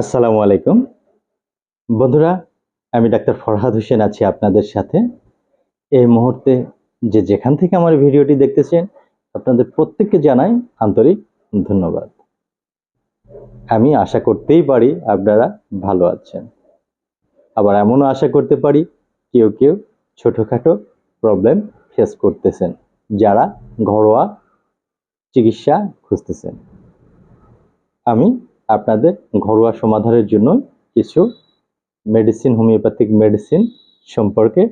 আসসালামু আলাইকুম। বন্ধুরা, আমি ডাক্তার ফরহাদ হোসেন আছি আপনাদের সাথে। এই মুহূর্তে যে যেখান থেকে আমার ভিডিওটি দেখতেছেন, আপনাদের প্রত্যেককে জানাই আন্তরিক ধন্যবাদ। আমি আশা করতেই পারি আপনারা ভালো আছেন। আবার এমনও আশা করতে পারি কেউ কেউ ছোটোখাটো প্রবলেম ফেস করতেছেন, যারা ঘরোয়া চিকিৎসা খুঁজতেছেন। আমি আপনাদের ঘরোয়া সমাধানের জন্য কিছু মেডিসিন হোমিওপ্যাথিক মেডিসিন সম্পর্কে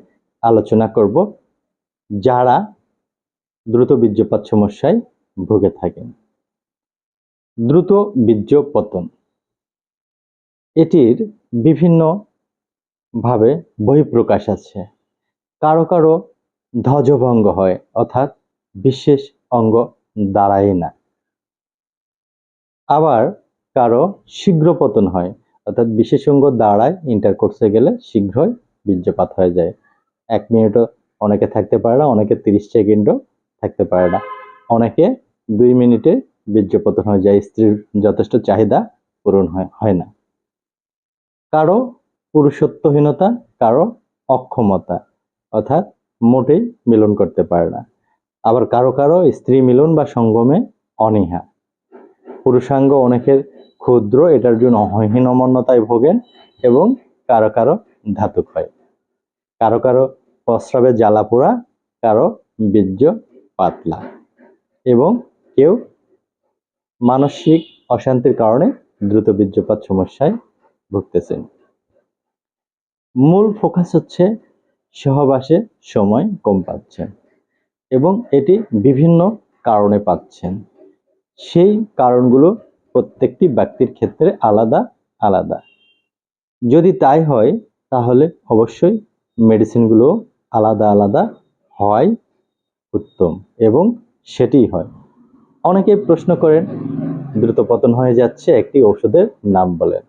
আলোচনা করব, যারা দ্রুত বীর্যপাত সমস্যায় ভুগে থাকেন। দ্রুত বীর্য পতন এটির বিভিন্ন ভাবে বহিঃপ্রকাশ আছে। কারও কারও ধ্বজভঙ্গ হয়, অর্থাৎ বিশেষ অঙ্গ দাঁড়ায় না। আবার কারও শীঘ্র পতন হয়, অর্থাৎ বিশেষ অঙ্গ দাঁড়ায় ইন্টারকোর্সে গেলে শীঘ্রই বীর্যপাত হয়ে যায়। এক মিনিটও অনেকে থাকতে পারে না, অনেকে তিরিশ সেকেন্ডও থাকতে পারে না। অনেকে দুই মিনিটে বীর্যপতন হয়ে যায়, স্ত্রীর যথেষ্ট চাহিদা পূরণ হয় না। কারও পুরুষত্বহীনতা, কারও অক্ষমতা, অর্থাৎ মোটেই মিলন করতে পারে না। আবার কারও কারও স্ত্রী মিলন বা সঙ্গমে অনীহা। পুরুষাঙ্গ অনেকের ক্ষুদ্র, এটার জন্য হীনমন্যতায় ভোগেন এবং কারও কারও ধাতুক হয় কারও কারও প্রস্রাবে জ্বালা পোড়া কারও বীর্য পাতলা এবং কেউ মানসিক অশান্তির কারণে দ্রুত বীর্যপাত সমস্যায় ভুগতেছেন। মূল ফোকাস হচ্ছে সহবাসে সময় কম পাচ্ছেন এবং এটি বিভিন্ন কারণে পাচ্ছেন। সেই কারণগুলো প্রত্যেকটি ব্যক্তির ক্ষেত্রে আলাদা আলাদা। যদি তাই হয়, তাহলে অবশ্যই মেডিসিনগুলো আলাদা আলাদা হয়, উত্তম, এবং সেটিই হয়। অনেকে প্রশ্ন করেন, দ্রুত পতন হয়ে যাচ্ছে, একটি ঔষধের নাম বলেন।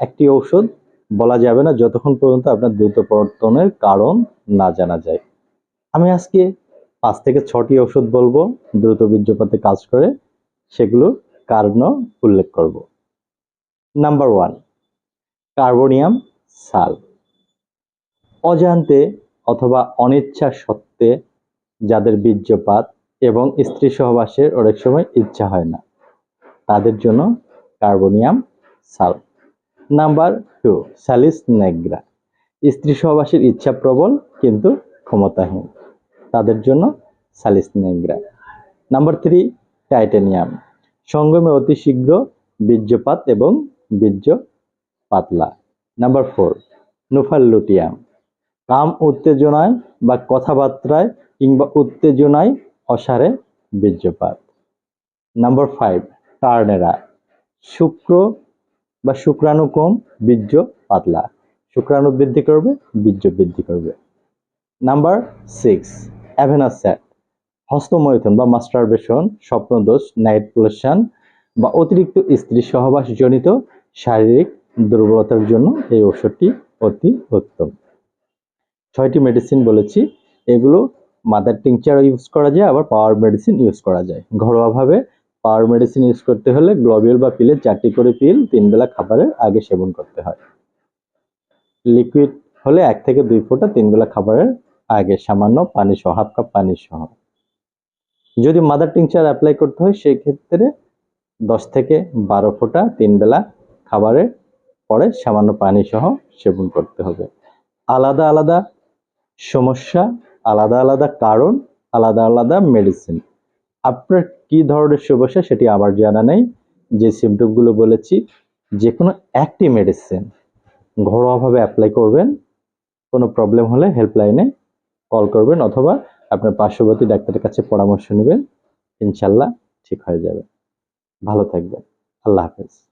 একটি ঔষধ বলা যাবে না যতক্ষণ পর্যন্ত আপনার দ্রুত পতনের কারণ না জানা যায়। আমি আজকে পাঁচ থেকে ছটি ওষুধ বলব, দ্রুত বীর্যপাতে কাজ করে সেগুলোর কারণও উল্লেখ করব। নাম্বার ওয়ান কার্বোনিয়াম সাল। অজান্তে অথবা অনিচ্ছা সত্ত্বে যাদের বীর্যপাত এবং স্ত্রী সহবাসের অনেক সময় ইচ্ছা হয় না, তাদের জন্য কার্বোনিয়াম সাল। নাম্বার টু স্যালিস নেগ্রা স্ত্রী সহবাসের ইচ্ছা প্রবল কিন্তু ক্ষমতাহীন, তাদের জন্য Salix nigra number three titanium. সঙ্গমে অতি শীঘ্র বীর্যপাত এবং বীর্য পাতলা। Number four, নুফাল্লুটিয়াম। কাম উত্তেজনায় বা কথাবার্তায় কিংবা উত্তেজনায় অসারে বীর্যপাত। Number five, Turnera. শুক্র বা শুক্রাণু কম বীর্য পাতলা। শুক্রাণু বৃদ্ধি করবে, বীর্য বৃদ্ধি করবে। নাম্বার সিক্স অ্যাভেনাস্যাট হস্তমৈথুন বা মাস্টারবেশন স্বপ্নদোষ নাইট পোলেশন বা অতিরিক্ত স্ত্রী সহবাসজনিত শারীরিক দুর্বলতার জন্য এই ওষুধটি অতি উত্তম। ছয়টি মেডিসিন বলেছি, এগুলো মাদার টিংচার ইউজ করা যায়, আবার পাওয়ার মেডিসিন ইউজ করা যায়। ঘরোয়াভাবে পাওয়ার মেডিসিন ইউজ করতে হলে গ্লোবিউল বা পিলে চারটি করে পিল তিন বেলা খাবারের আগে সেবন করতে হয়। লিকুইড হলে এক থেকে দুই ফোঁটা তিন বেলা খাবারের আগে, সামান্য পানি সহ হাফ কাপ পানি সহ যদি মাদার টিংচার অ্যাপ্লাই করতে হয় সেই ক্ষেত্রে দশ থেকে বারো ফোঁটা তিন বেলা খাবারের পরে সামান্য পানি সহ সেবন করতে হবে। আলাদা আলাদা সমস্যা, আলাদা আলাদা কারণ, আলাদা আলাদা মেডিসিন আপনার কি ধরনের সমস্যা সেটি আমার জানা নেই। যে সিমটমগুলো বলেছি যে কোনো একটি মেডিসিন ঘরোয়াভাবে অ্যাপ্লাই করবেন, কোনো প্রবলেম হলে হেল্পলাইনে কল করবেন অথবা আপনার পার্শ্ববর্তী ডাক্তারের কাছে পরামর্শ নেবেন ইনশাল্লাহ ঠিক হয়ে যাবে। ভালো থাকবেন। আল্লাহ হাফেজ।